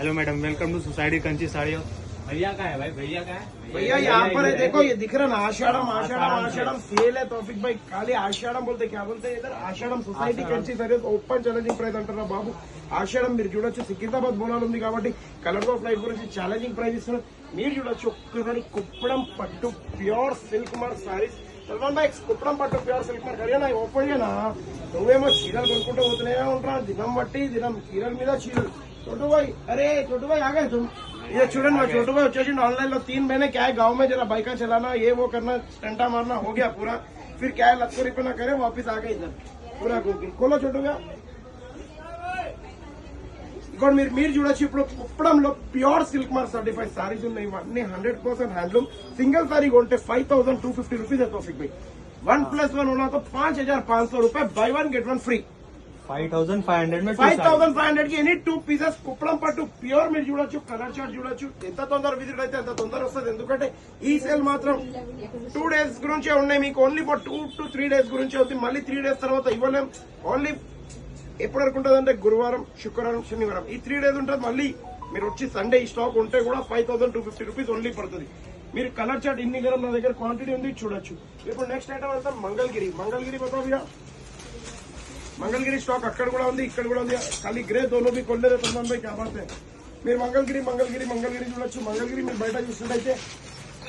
hello madam welcome to society Kanchi साड़ियों भैया का है भाई भैया का है भैया यहाँ पर है देखो ये दिख रहा ना आषाढ़म आषाढ़म आषाढ़म सेल है तौफिक भाई खाली ఆషాఢం बोलते क्या बोलते हैं इधर ఆషాఢం సొసైటీ కంచి సరే ఓపెన్ ఛాలెంజింగ్ ప్రైస్ అంటారా బాబు ఆషాఢం మీరు చూడొచ్చు సికింద్రాబాద్ బోనాలు ఉంది కాబట్టి కలర్ ఆఫ్ లైఫ్ గురించి ఛాలెంజింగ్ ప్రైస్ ఇస్తున్నారు మీరు చూడొచ్చు ఒక్కసారి కుప్పడం పట్టు ప్యూర్ సిల్క్ మార్ సారీస్ సల్మాన్ భాయ్ కుప్పడం పట్టు ప్యూర్ సిల్క్ మార్ కరియనా ఓపెన్ చేయనా నువ్వేమో చీరలు కొనుక్కుంటూ పోతూనే ఉంటా దినం బట్టి దినం చీరల మీద చీరలు छोटू भाई अरे छोटू भाई आ गए तुम ये स्टूडेंट भाई छोटू भाई వచ్చేసి ऑनलाइन लो तीन महीने क्या है गांव में जरा बाइक चलाना ये वो करना स्टंटा मारना हो गया पूरा फिर क्या है लक्को रिपना करे वापस आ गए इधर पूरा घूम के खोलो छोटू भैया ఇక్కడ మీరు మీరు చూడొచ్చు ఇప్పుడు కుప్పడంలో pure silk mark certified saris ఉన్నాయి ఇవన్నీ hundred percent handloom single sari కొంటే five thousand two fifty rupees है तौफिक भाई वन प्लस वन होना तो पांच हजार पाँच सौ रूपये buy one get one free five thousand five hundred five thousand five hundred any two pieces Kuppadam పట్టు ప్యూర్ మీరు చూడొచ్చు కలర్ షార్ట్ చూడొచ్చు. ఎంత తొందర విజిట్ అయితే అంత తొందర వస్తుంది. ఎందుకంటే ఈ సేల్ మాత్రం టూ డేస్ గురించే ఉన్నాయి. మీకు only for two to three days గురించి ఉంది మళ్ళీ త్రీ డేస్ తర్వాత ఇవ్వలేం. ఓన్లీ ఎప్పటి వరకు ఉంటుంది అంటే గురువారం శుక్రవారం శనివారం. ఈ త్రీ డేస్ ఉంటుంది. మళ్ళీ మీరు వచ్చి సండే ఈ స్టాక్ ఉంటే కూడా five thousand two fifty rupees only పడుతుంది. మీరు కలర్ చార్ట్ ఇన్ని గరం నా దగ్గర క్వాంటిటీ ఉంది చూడొచ్చు. ఇప్పుడు నెక్స్ట్ ఐటమ్ అంతా మంగళగిరి. మంగళగిరి బతా మంగళగిరి స్టాక్ అక్కడ కూడా ఉంది ఇక్కడ కూడా ఉంది ఖాళీ గ్రే దోలో మీ కొల్లేరే తొందర భాయ్ క్యా బాత్ హై మీరు మంగళగిరి మంగళగిరి మంగళగిరి చూడొచ్చు మంగళగిరి మీరు బయట చూస్తుంటే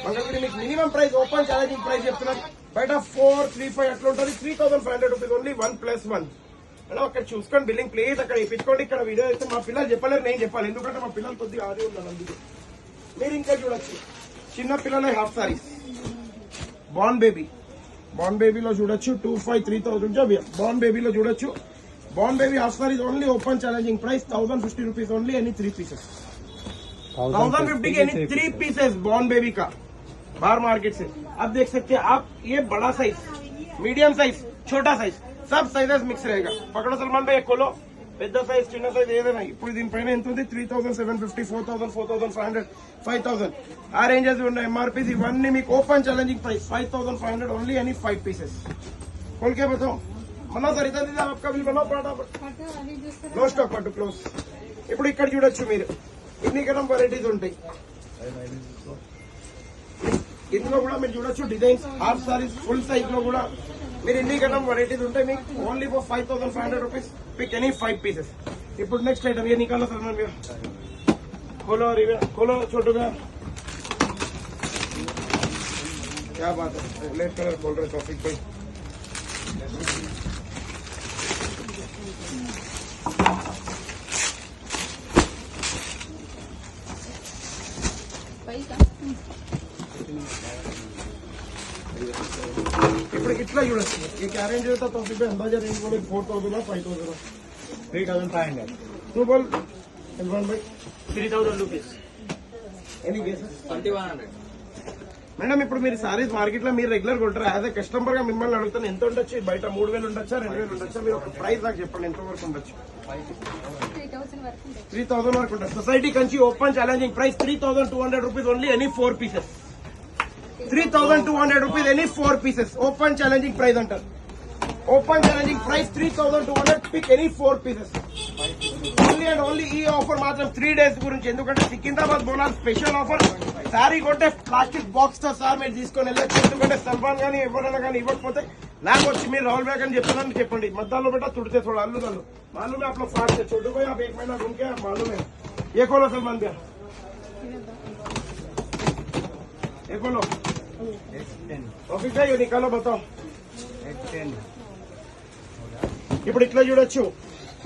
మంగళగిరి మీకు minimum price open challenging price చెప్తున్నారు బయట ఫోర్ త్రీ ఫైవ్ అట్లా ఉంటుంది three thousand five hundred rupees only one plus one madam అక్కడ చూసుకోండి బిల్లింగ్ ప్లీజ్ అక్కడ ఇప్పించుకోండి ఇక్కడ వీడియో అయితే మా పిల్లలు చెప్పలేరు నేను చెప్పాలి ఎందుకంటే మా పిల్లలు కొద్దిగా ఆడి ఉన్నారు అందుకే మీరు ఇంకా చూడొచ్చు చిన్న పిల్లలే half saris born baby బాన్ బేబీలో చూడొచ్చు two five three thousand born బేబీలో చూడొచ్చు born baby half saris only open challenging price thousand fifty rupees only any three pieces thousand fifty के any three pieces born baby का बाहर market से अब देख सकते हैं आप ये बड़ा साइज मीडियम साइज छोटा साइज सब साइजेस मिक्स रहेगा पकड़ो सलमान भाई खोलो పెద్ద సైజ్ చిన్న సైజ్ ఏదైనా. ఇప్పుడు దీనిపైన ఎంత ఉంది? Three thousand seven fifty four thousand four thousand five hundred five thousand ఆ రేంజెస్ ఉన్నాయి. ఎంఆర్పీస్ ఇవన్నీ మీకు open challenging price five thousand five hundred only అని ఫైవ్ పీసెస్ खोल के మన సార్ సరిత దీది స్టాక్ పట్టు క్లోజ్ ఇప్పుడు ఇక్కడ చూడొచ్చు మీరు. ఇన్ని కన్నా వెరైటీస్ ఉంటాయి. ఇందులో కూడా మీరు చూడొచ్చు. డిజైన్స్ హాఫ్ సారీస్ ఫుల్ సైజ్లో కూడా మీరు ఎన్ని గణం వెరైటీస్ ఉంటాయి మీకు only for five thousand five hundred rupees pick any five pieces ఇప్పుడు నెక్స్ట్ ఐటమ్ ये निकालो सलमान भैया खोलो रिवे खोलो छोटू भैया क्या बात है रेड कलर बोल रहे टॉपिक भाई ఇట్లా చూడొచ్చు. ఈ క్యారెంట్ చేస్తా థౌసండ్ రూపీస్ రేంజ్ కూడా four thousand five thousand three thousand five hundred two ball. One by three thousand rupees any cases twenty one hundred madam ఇప్పుడు మీరు సారీస్ మార్కెట్లో మీరు రెగ్యులర్ కొంటారు? యాజ్ ఎ కస్టమర్గా మిమ్మల్ని అడుగుతాను ఎంత ఉండొచ్చు? బయట మూడు వేలు ఉండొచ్చా రెండు వేలు ఉండొచ్చా? మీరు ఒక ప్రైస్ దాకా చెప్పండి ఎంత వరకు ఉండొచ్చు? త్రీ థౌసండ్ వరకు ఉంటుంది society Kanchi open challenging price three thousand two hundred rupees only any four pieces three thousand two hundred rupees any four pieces open challenging price అంటారు. Open challenging price three thousand two hundred pick any four pieces only and only ఈ offer మాత్రం three days గురించి. ఎందుకంటే Secunderabad బోనాస్ special offer sari కొంటే plastic బాక్స్తో sir మీరు తీసుకొని వెళ్ళచ్చు. ఎందుకంటే సల్మాన్ కానీ ఎవరైనా కానీ ఇవ్వకపోతే నాకు వచ్చి మీరు రాహుల్ బ్యాగ్ అని చెప్పాలని చెప్పండి. మధ్యలో బెట్ట తుడితే చూడ అల్లు నల్లు మాలూమే అప్పుడు ఫాస్ట్ చుట్టూ పోయి ఆ బేక్ మాలూమే ఏ కోలో సల్మాన్ బ్యా ఏ కోలో? ఓకే నీ కళ మొత్తం ఇప్పుడు ఇట్లా చూడొచ్చు.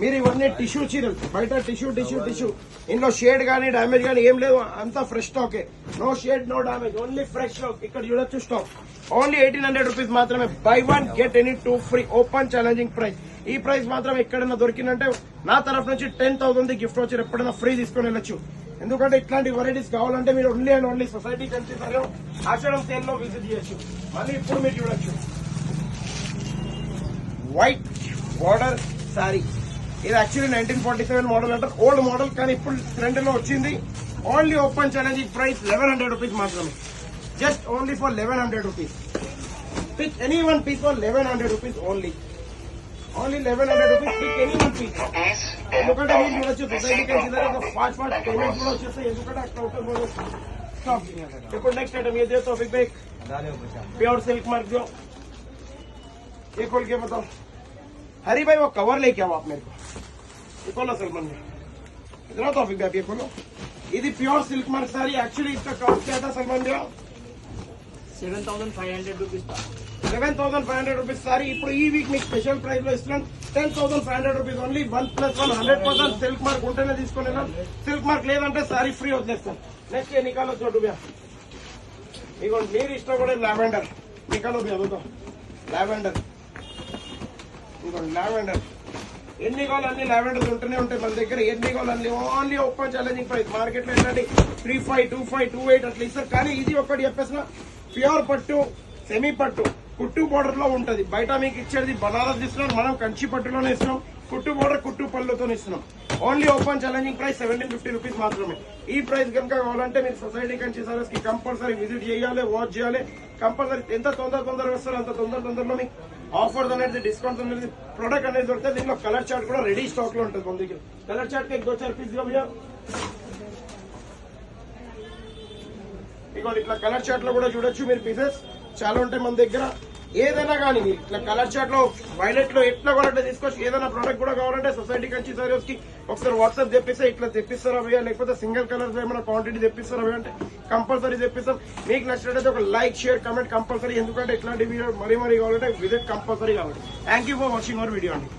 మీరు ఇవన్నీ టిష్యూ చీరలు బయట టిష్యూ టిష్యూ టిష్యూ ఇందులో షేడ్ కానీ డామేజ్ కానీ ఏం లేదు అంతా fresh stock no shade no damage only fresh stock ఇక్కడ చూడొచ్చు stock only eighteen hundred rupees మాత్రమే. Buy one get any two free open challenging price ఈ ప్రైస్ మాత్రం ఎక్కడైనా దొరికిందంటే నా తరఫు నుంచి టెన్ థౌసండ్ గిఫ్ట్ వచ్చి ఎప్పుడైనా ఫ్రీ తీసుకుని వెళ్ళొచ్చు. ఎందుకంటే ఇట్లాంటి వెరైటీస్ కావాలంటే మీరు ఓన్లీ అండ్ ఓన్లీ సొసైటీ కలిసి సరే ఆషాఢం సేల్లో విజిట్ చేయొచ్చు. మళ్ళీ ఇప్పుడు మీరు చూడొచ్చు. వైట్ బార్డర్ సారీ ఇది actually nineteen forty seven model అంటారు. ఓల్డ్ మోడల్ కానీ ఇప్పుడు ట్రెండ్లో వచ్చింది. Only open challenging price eleven hundred rupees మాత్రమే. Just only for eleven hundred rupees pick any one piece for eleven hundred rupees only only eleven hundred rupees pick any one piece ఎందుకంటే మీరు చూడొచ్చు సొసైటీకి వచ్చిన ఫాస్ట్ ఫాస్ట్ పేమెంట్స్ కూడా వచ్చేస్తాయి ఎందుకంటే అక్కడ ఉంటుంది స్టాప్ ఇప్పుడు నెక్స్ట్ ఐటమ్ ये देखो big bag pure silk mark जो ये खोल के बताओ हरी भाई वो कवर लेके आओ आप मेरे को ये खोलो सलमान भाई इतना तो बिग बैग ये खोलो ఇది pure silk mark sari actually इसका कॉस्ट क्या था सलमान भैया seven thousand five hundred rupees seven thousand five hundred rupees sari ఇప్పుడు ఈ వీక్ మీకు స్పెషల్ ప్రైస్ లో ఇస్తున్నాం ten thousand five hundred rupees only one plus one hundred percent silk mark ఉంటేనే తీసుకుని సిల్క్ మార్క్ లేదంటే సారీ ఫ్రీ వదిలేస్తాం. నెక్స్ట్ ఏ నికాలో చోటు బ్యా మీరు ఇష్టం కూడా లావెండర్ నికాలో బ్యా లావెండర్ ఇంకోటి లావెండర్ ఎన్ని కావాలి అన్ని లావెండర్స్ ఉంటూనే ఉంటాయి మన దగ్గర. ఎన్ని కావాలి అన్ని ఓన్లీ ఒక్క ఛాలెంజింగ్ ప్రైస్ మార్కెట్లో ఏంటంటే three five two five two eight అట్లా ఇస్తారు. కానీ ఇది ఒకటి చెప్పేసిన ప్యూర్ పట్టు సెమీ పట్టు. కుట్టు బోర్డర్లో ఉంటది. బయట మీకు ఇచ్చేది బనారస్ ఇస్తున్నాం మనం కంచి పట్టులోనే ఇస్తున్నాం. కుట్టు బోర్డర్ కుట్టు పళ్ళుతో ఇస్తున్నాం. Only open challenging price seventeen fifty rupees మాత్రమే. ఈ ప్రైస్ కనుక కావాలంటే మీరు సొసైటీ కంచి సర్వీస్కి కంపల్సరీ విజిట్ చేయాలి వాచ్ చేయాలి. కంపల్సరీ ఎంత తొందర తొందరగా వస్తారో అంత తొందర తొందరలో మీకు ఆఫర్స్ అనేది డిస్కౌంట్స్ అనేది ప్రొడక్ట్ అనేది దొరికితే దీనిలో కలర్ చార్ట్ కూడా రెడీ స్టాక్లో ఉంటుంది మన దగ్గర. కలర్ చార్ట్కి దో చార్ పీస్ భయ్యా ఇట్లా కలర్ చార్ట్లో కూడా చూడొచ్చు మీరు పీసెస్ చాలా ఉంటాయి మన దగ్గర. ఏదైనా కానీ మీరు ఇట్లా కలర్ షర్ట్లో వైలెట్లో ఎట్లా కూడా తీసుకోవచ్చు ఏదైనా ప్రోడక్ట్ కూడా కావాలంటే సొసైటీ కంచి సర్వీస్కి ఒకసారి వాట్సాప్ తెప్పిస్తే ఇట్లా తెప్పిస్తారా భయ్యా? లేకపోతే సింగిల్ కలర్స్ ఏమైనా క్వాంటిటీ తెప్పిస్తారా భయ్యా? అంటే కంపల్సరీ తెప్పిస్తాం. మీకు నచ్చినట్టయితే ఒక లైక్ షేర్ కమెంట్ కంపల్సరీ ఎందుకంటే ఇట్లాంటి వీడియో మరీ మరీ కావాలంటే విజిట్ కంపల్సరీ కావాలి thank you for watching our video అండి.